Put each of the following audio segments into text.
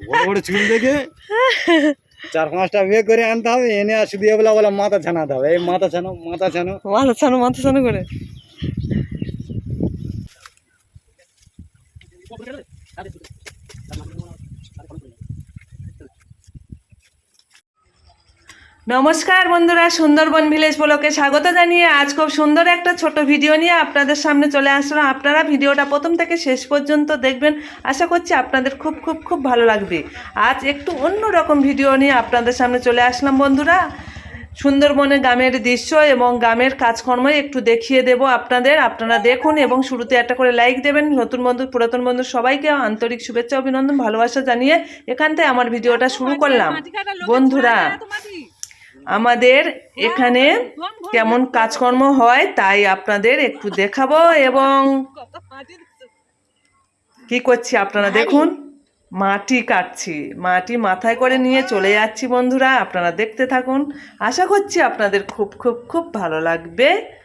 বড় বড় চুল দেখে চার পাঁচটা বিয়ে করে আনতে হবে, এনে আর শুধু এগুলা বলে মাথা ছানাতে হবে। এই মাথা ছানো মাথা ছানো। মাথা ছানো মাথা ছানো করে? নমস্কার বন্ধুরা, সুন্দরবন ভিলেজ ব্লকে স্বাগত জানিয়ে আজ খুব সুন্দর একটা ছোট ভিডিও নিয়ে আপনাদের সামনে চলে আসলাম। আপনারা ভিডিওটা প্রথম থেকে শেষ পর্যন্ত দেখবেন। আশা করছি আপনাদের খুব খুব খুব ভালো লাগবে। আজ একটু অন্য রকম ভিডিও নিয়ে আপনাদের সামনে চলে আসলাম বন্ধুরা। সুন্দরবনে গ্রামের দৃশ্য এবং গ্রামের কাজকর্ম একটু দেখিয়ে দেব আপনাদের। আপনারা দেখুন এবং শুরুতে একটা করে লাইক দেবেন। নতুন বন্ধু, পুরাতন বন্ধু সবাইকে আন্তরিক শুভেচ্ছা, অভিনন্দন, ভালোবাসা জানিয়ে এখান থেকে আমার ভিডিওটা শুরু করলাম। বন্ধুরা আমাদের এখানে কেমন কাজকর্ম হয় তাই আপনাদের একটু দেখাবো এবং কি করছি আপনারা দেখুন মাটি কাটছি মাটি মাথায় করে নিয়ে চলে যাচ্ছি বন্ধুরা আপনারা দেখতে থাকুন। আশা করছি আপনাদের খুব খুব খুব ভালো লাগবে।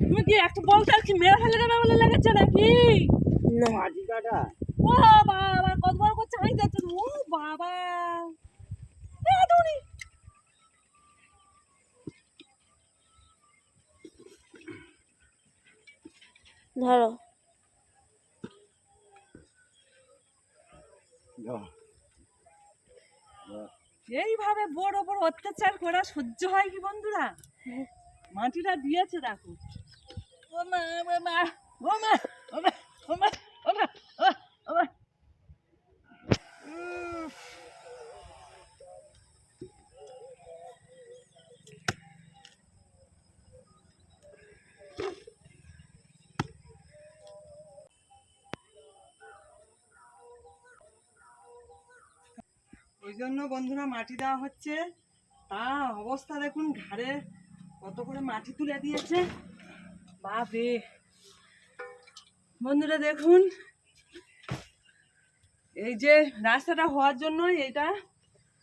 তুমি কি একটা বলতে আর কি মেরে ফেলে দেবে বলে লেগেছে নাকি? মাটি কাটা ও বাবা কত বড় করে চাই যাচ্ছে ও বাবা। ধরো। এইভাবে বড় বড় অত্যাচার করা সহ্য হয় কি বন্ধুরা? মাটিটা দিয়েছে, দেখো। ও মা ও মা ও মা ও মা ও মা ও মা ওই জন্য বন্ধুরা মাটি দেওয়া হচ্ছে। তা অবস্থা দেখুন, ঘাড়ে কত করে মাটি তুলে দিয়েছে? বাপরে। বন্ধুরা, দেখুন। এই যে রাস্তাটা হওয়ার জন্য এটা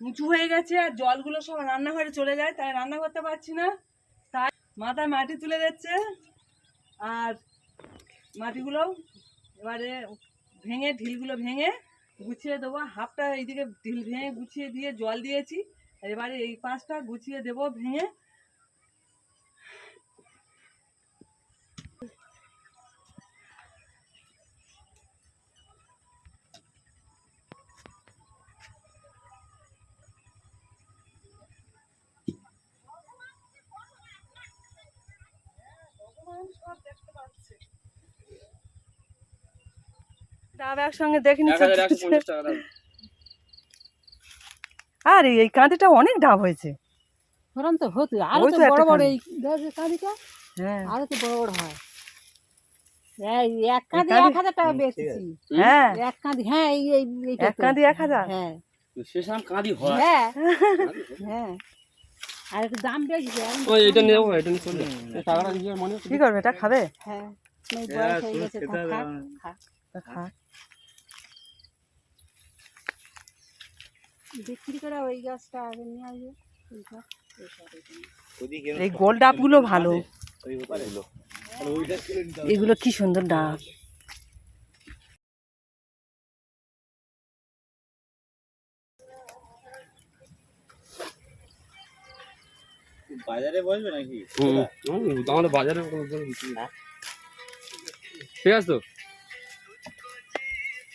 উঁচু হয়ে গেছে আর জলগুলো সব রান্নাঘরে চলে যায়, তাই রান্না করতে পারছি না। তাই মাথায় মাটি তুলে দিচ্ছে আর মাটিগুলো এবারে ভেঙে, ঢিলগুলো ভেঙে গুছিয়ে দেবো। হাফটা এইদিকে ঢিল ভেঙে গুছিয়ে দিয়ে জল দিয়েছি, এবারে এই পাঁচটা গুছিয়ে দেবো, ভেঙে ডাব একসঙ্গে দেখে নিচ্ছে। আরে এই কাঁদিটা অনেক ডাব হয়েছে। ওরম তো হতো আরও তো তো বড় বড় এই কাঁদিটা হ্যাঁ। আরও তো বড় বড় হয়। এক কাঁদি? এক হাজার টাকা বেচছি। হ্যাঁ। এক কাঁদি হ্যাঁ এই এই এক কাঁদি এক হাজার? হ্যাঁ। শেষাম কাঁদি হয়। হ্যাঁ। হ্যাঁ। আর একটু দাম বেশি এখন তো এটা কম এটা নিয়ে চলে এই টাকাটা দিয়ে মনে কি করবে? এটা খাবে? হ্যাঁ। এই বয়স হয়ে গেছে খা, খা, খা। খা বিক্রি করে ওই গাছটা আগে নিয়ে আসবে। এই গোল ডাবগুলো ভালো। এগুলো কি সুন্দর ডাব। বাজারে বসবে নাকি? হুম হুম, আমাদের বাজারে। ঠিক আছে তো?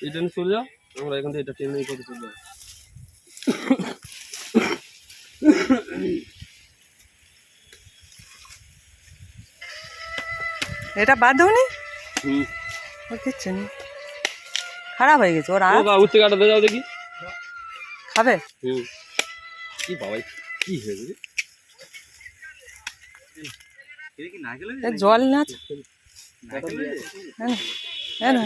এটা নিয়ে চলে যাও আমরা এখান থেকে এটা ট্রেন নিয়ে করে চলে যাব। এটা বাদ দেবনি হুম। কিচ্ছু নেই। খারাপ হয়ে গেছে ওরা ও বা উঠতে কাটা যাও দেখি। খাবে? হুম। কি বাবাই কি হয়েছে? জল না হ্যাঁ হ্যাঁ না?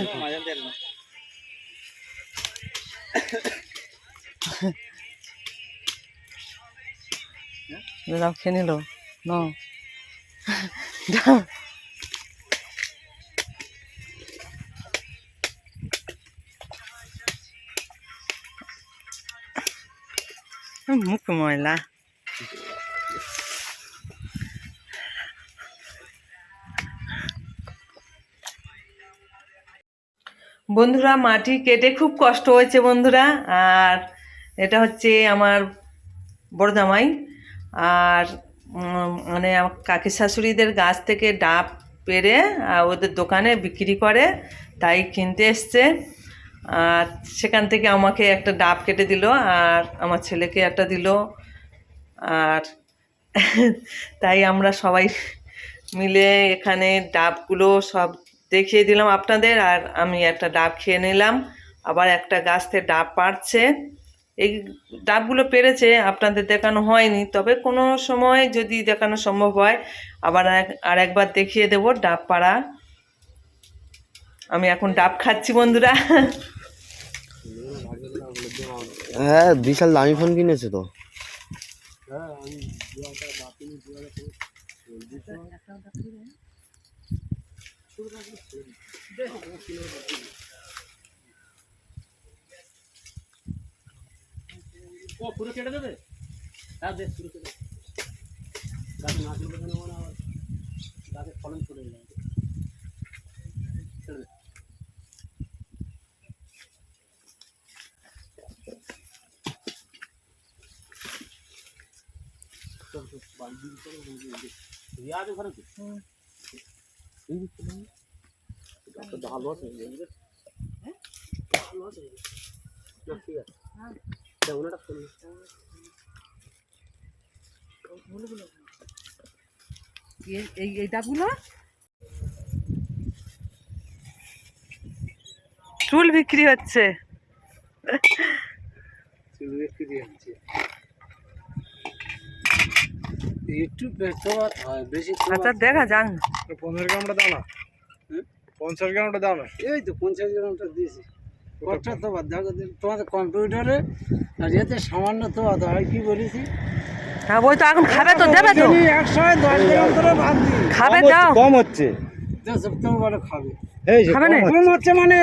দাও খেয়ে নিল। দাও। মুখ ময়লা। বন্ধুরা, মাটি কেটে খুব কষ্ট হয়েছে বন্ধুরা। আর এটা হচ্ছে আমার বড় জামাই। আর মানে কাকি শাশুড়িদের গাছ থেকে ডাব পেরে ওদের দোকানে বিক্রি করে, তাই কিনতে এসছে। আর সেখান থেকে আমাকে একটা ডাব কেটে দিল, আর আমার ছেলেকে একটা দিল। আর তাই আমরা সবাই মিলে এখানে ডাবগুলো সব দেখিয়ে দিলাম আপনাদের আর আমি একটা ডাব খেয়ে নিলাম। আবার একটা গাছ থেকে ডাব পাড়ছে। এই ডাবগুলো পেরেছে আপনাদের দেখানো হয়নি। তবে কোনো সময় যদি দেখানো সম্ভব হয় আবার এক- আর একবার দেখিয়ে দেব ডাব পাড়া। আমি এখন ডাব খাচ্ছি বন্ধুরা। হ্যাঁ বিশাল দামি ফোন কিনেছে তো। ও পুরো কেটে দেবে? হ্যাঁ বেশ পুরো কেটে গাছে না তুলবে কেন ফলন চলে যাবে বাড়ি দিন এই এই ডাবগুলো চুল বিক্রি হচ্ছে। একটু বেশি আচ্ছা দেখা যান পনেরো গ্রামটা না পঞ্চাশ গ্রামটা দাও না। এই তো পঞ্চাশ গ্রামটা দিয়েছি। কতটা তো বাদ দেখো তোমাদের কম্পিউটারে আর এতে সামান্য তো বাদ হয় কি বলেছি? হ্যাঁ ওই তো এখন খাবে তো দেবে তো। একশো দশ গ্রাম করে দিই। খাবে দাও। কম হচ্ছে। মানে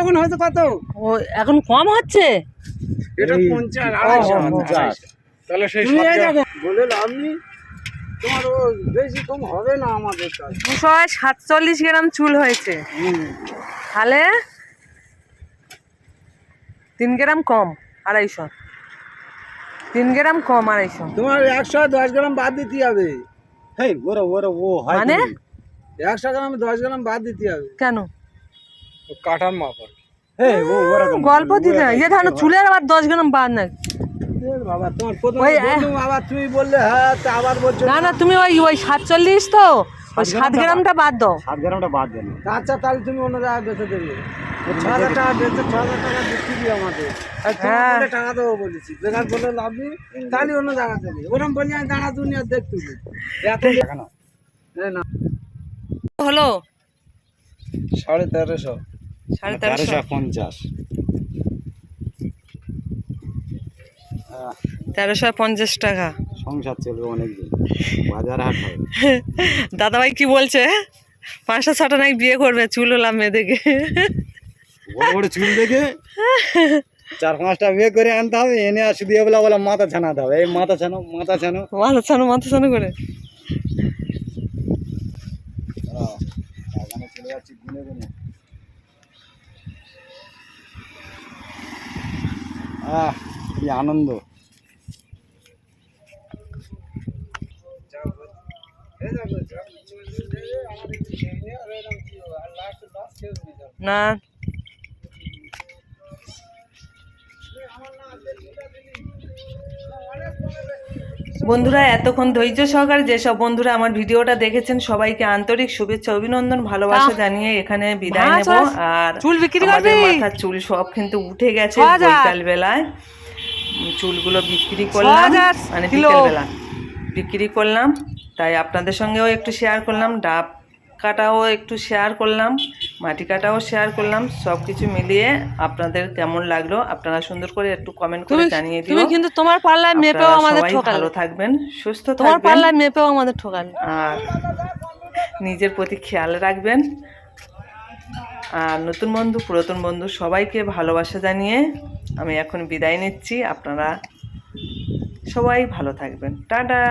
এখন হয়তো কত? ও এখন কম হচ্ছে? এটা পঞ্চাশ আড়াইশো। তাহলে সেই বলে লাভ নেই। তোমার ও বেশি কম হবে না আমাদের কাছে দুশো সাতচল্লিশ গ্রাম চুল হয়েছে। তাহলে তিন গ্রাম কম আড়াইশো। তিন গ্রাম কম আড়াইশো। তোমার একশো দশ গ্রাম বাদ দিতে হবে। হেই, ওরা ওরা ও হয় মানে? একশো গ্রাম দশ গ্রাম বাদ দিতে হবে। কেন? কাঠার মাপ আর গল্প দিতে ইয়ে ধান চুলের আবার দশ গ্রাম বাদ নাই। এ বাবা তোমার প্রথমে আবার তুমি বললে হ্যাঁ তা আবার বলছো না না তুমি ওই ওই সাতচল্লিশ তো? ওই সাত গ্রামটা বাদ দাও। সাত গ্রামটা বাদ দেন। আচ্ছা তাহলে তুমি অন্য জায়গায় বেঁচে দেবে। ছ হাজার টাকা বেঁচে ছ হাজার টাকা বিক্রি দিই আমাদের হ্যাঁ। টাকা দেবো বলেছি। বেকার বলে লাভ নেই তাহলে অন্য জায়গা দেবে। ওরকম বলি আমি দাঁড়া দুনিয়া দেখতে এত এ না হলো? সাড়ে তেরোশো। সাড়ে তেরোশো পঞ্চাশ। তেরোশো পঞ্চাশ টাকা। সংসার চলবে অনেকদিন। বাজার হাট দাদাভাই কি বলছে? পাঁচশো ছটা নাই বিয়ে করবে? চুল হলাম মেয়েদেরকে। বড় বড় চুল দেখে চার পাঁচটা বিয়ে করে আনতে হবে এনে আর শুধু এবেলা বলে মাথা ছানাতে হবে এই মাথা ছানো মাথা ছানো। মাথা ছানো মাথা ছানো করে। চলে যাচ্ছি গুনে গুনে আহ কি আনন্দ? না। বন্ধুরা এতক্ষণ ধৈর্য সহকারে যেসব বন্ধুরা আমার ভিডিওটা দেখেছেন সবাইকে আন্তরিক শুভেচ্ছা অভিনন্দন ভালোবাসা জানিয়ে এখানে বিদায় নেব। আর চুল বিক্রি করবি? মাথার চুল সব কিন্তু উঠে গেছে বিকাল বেলায় চুলগুলো বিক্রি করলাম মানে কিলো। বিকেল বেলা বিক্রি করলাম তাই আপনাদের সঙ্গেও একটু শেয়ার করলাম ডাব কাটাও একটু শেয়ার করলাম মাটি কাটাও শেয়ার করলাম সব কিছু মিলিয়ে আপনাদের কেমন লাগল আপনারা সুন্দর করে একটু কমেন্ট করে জানিয়ে দিও। তুমি কিন্তু তোমার পাল্লায় মেপেও আমাদের ঠকালে। ভালো থাকবেন সুস্থ থাকবেন। তোমার পাল্লায় মেপেও আমাদের ঠকালে। আর নিজের প্রতি খেয়াল রাখবেন। আর নতুন বন্ধু পুরাতন বন্ধু সবাইকে ভালোবাসা জানিয়ে আমি এখন বিদায় নিচ্ছি। আপনারা সবাই ভালো থাকবেন। টাটা!